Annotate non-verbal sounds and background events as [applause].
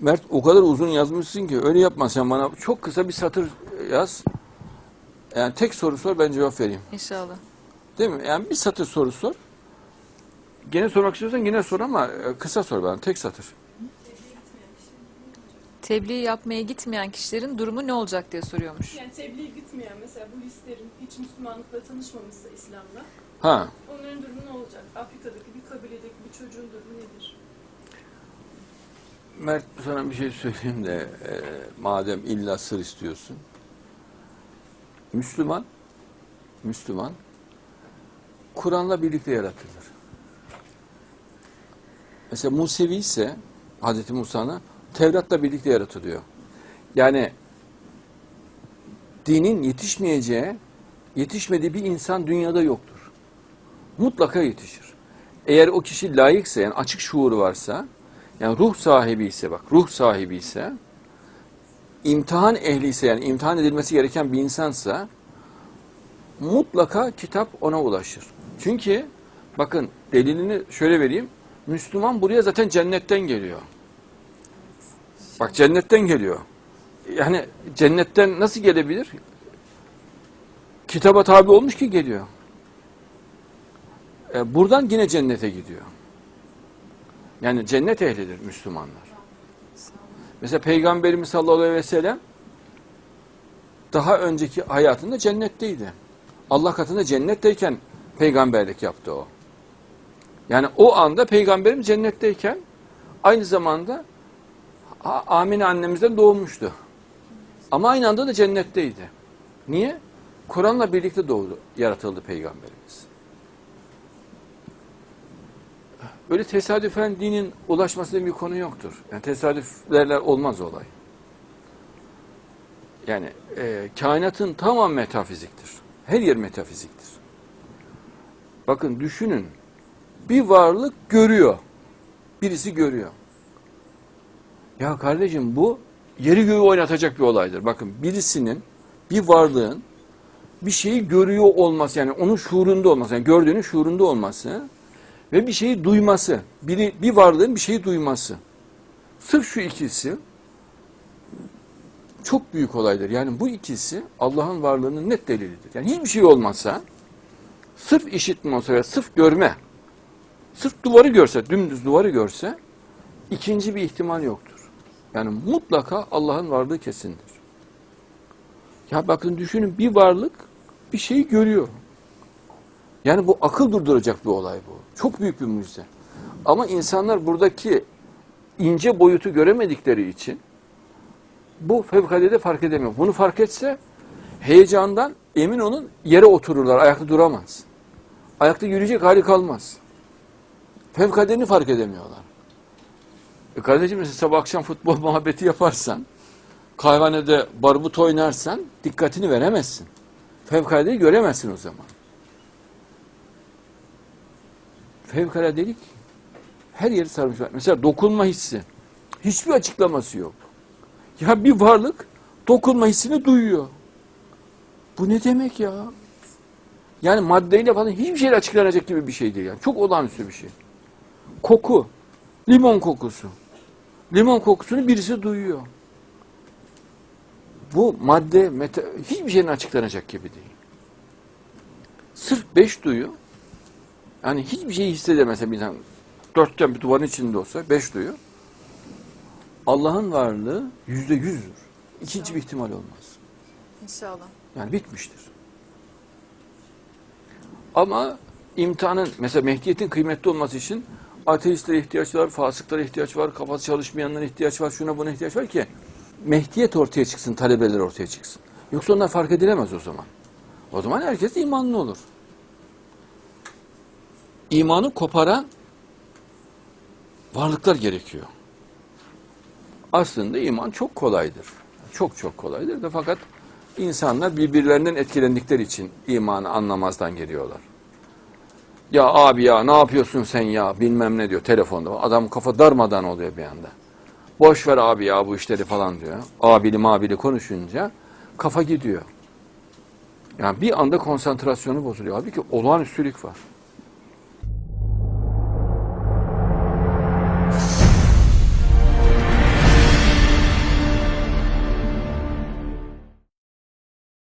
Mert o kadar uzun yazmışsın ki öyle yapma sen bana. Çok kısa bir satır yaz. Yani tek soru sor ben cevap vereyim. İnşallah. Değil mi? Yani bir satır soru sor. Gene sormak istiyorsan yine sor ama e, kısa sor bana. Tek satır. Tebliğ yapmaya gitmeyen kişilerin durumu ne olacak diye soruyormuş. Yani tebliğ gitmeyen mesela bu listelerin hiç Müslümanlıkla tanışmamışsa İslam'da Ha. onların durumu ne olacak? Afrika'daki bir kabiledeki bir çocuğun durumu nedir? Mert sana bir şey söyleyeyim de e, madem illa sır istiyorsun. Müslüman Müslüman Kur'an'la birlikte yaratılır. Mesela Musevi ise Hazreti Musa'nın Tevrat'la birlikte yaratılıyor. Yani dinin yetişmeyeceği, yetişmediği bir insan dünyada yoktur. Mutlaka yetişir. Eğer o kişi layıksa yani açık şuuru varsa yani ruh sahibi ise bak ruh sahibi ise imtihan ehli ise yani imtihan edilmesi gereken bir insansa mutlaka kitap ona ulaşır. Çünkü bakın delilini şöyle vereyim. Müslüman buraya zaten cennetten geliyor. Bak cennetten geliyor. Yani cennetten nasıl gelebilir? Kitaba tabi olmuş ki geliyor. E, buradan yine cennete gidiyor. Yani cennet ehlidir Müslümanlar. Mesela Peygamberimiz sallallahu aleyhi ve sellem daha önceki hayatında cennetteydi. Allah katında cennetteyken peygamberlik yaptı o. Yani o anda peygamberim cennetteyken aynı zamanda Amine annemizden doğmuştu. Ama aynı anda da cennetteydi. Niye? Kur'an'la birlikte doğdu, yaratıldı peygamberimiz. Öyle tesadüfen dinin ulaşmasında bir konu yoktur. Yani tesadüflerle olmaz olay. Yani e, kainatın tamam metafiziktir. Her yer metafiziktir. Bakın düşünün. Bir varlık görüyor. Birisi görüyor. Ya kardeşim bu yeri göğü oynatacak bir olaydır. Bakın birisinin, bir varlığın bir şeyi görüyor olması yani onun şuurunda olması, yani gördüğünün şuurunda olması ve bir şeyi duyması, biri, bir varlığın bir şeyi duyması. Sırf şu ikisi çok büyük olaydır. Yani bu ikisi Allah'ın varlığının net delilidir. Yani hiçbir şey olmasa, sırf işitme olsa ve sırf görme, sırf duvarı görse, dümdüz duvarı görse, ikinci bir ihtimal yoktur. Yani mutlaka Allah'ın varlığı kesindir. Ya bakın düşünün bir varlık bir şeyi görüyor. Yani bu akıl durduracak bir olay bu. Çok büyük bir mucize. Ama insanlar buradaki ince boyutu göremedikleri için bu fevkalade fark edemiyor. Bunu fark etse heyecandan emin olun yere otururlar, ayakta duramaz. Ayakta yürüyecek hali kalmaz. Fevkaladeni fark edemiyorlar. E kardeşim mesela sabah akşam futbol [laughs] muhabbeti yaparsan, kahvanede barbut oynarsan dikkatini veremezsin. Fevkaladeyi göremezsin o zaman. Fevkaladelik her yeri sarmış. Mesela dokunma hissi. Hiçbir açıklaması yok. Ya bir varlık dokunma hissini duyuyor. Bu ne demek ya? Yani maddeyle falan hiçbir şeyle açıklanacak gibi bir şey değil. Yani. Çok olağanüstü bir şey. Koku. Limon kokusu. Limon kokusunu birisi duyuyor. Bu madde, meta, hiçbir şeyin açıklanacak gibi değil. Sırf beş duyu, yani hiçbir şeyi hissedemese bir insan, dörtten bir duvarın içinde olsa, beş duyu, Allah'ın varlığı yüzde yüzdür. İkinci bir ihtimal olmaz. İnşallah. Yani bitmiştir. Ama imtihanın, mesela Mehdiyet'in kıymetli olması için ateistlere ihtiyaç var, fasıklara ihtiyaç var, kafası çalışmayanlara ihtiyaç var, şuna buna ihtiyaç var ki Mehdiyet ortaya çıksın, talebeler ortaya çıksın. Yoksa onlar fark edilemez o zaman. O zaman herkes imanlı olur. İmanı koparan varlıklar gerekiyor. Aslında iman çok kolaydır. Çok çok kolaydır da fakat insanlar birbirlerinden etkilendikleri için imanı anlamazdan geliyorlar. Ya abi ya ne yapıyorsun sen ya bilmem ne diyor telefonda. Adam kafa darmadan oluyor bir anda. Boş ver abi ya bu işleri falan diyor. Abili mabili konuşunca kafa gidiyor. Yani bir anda konsantrasyonu bozuluyor. Halbuki olağanüstülük var.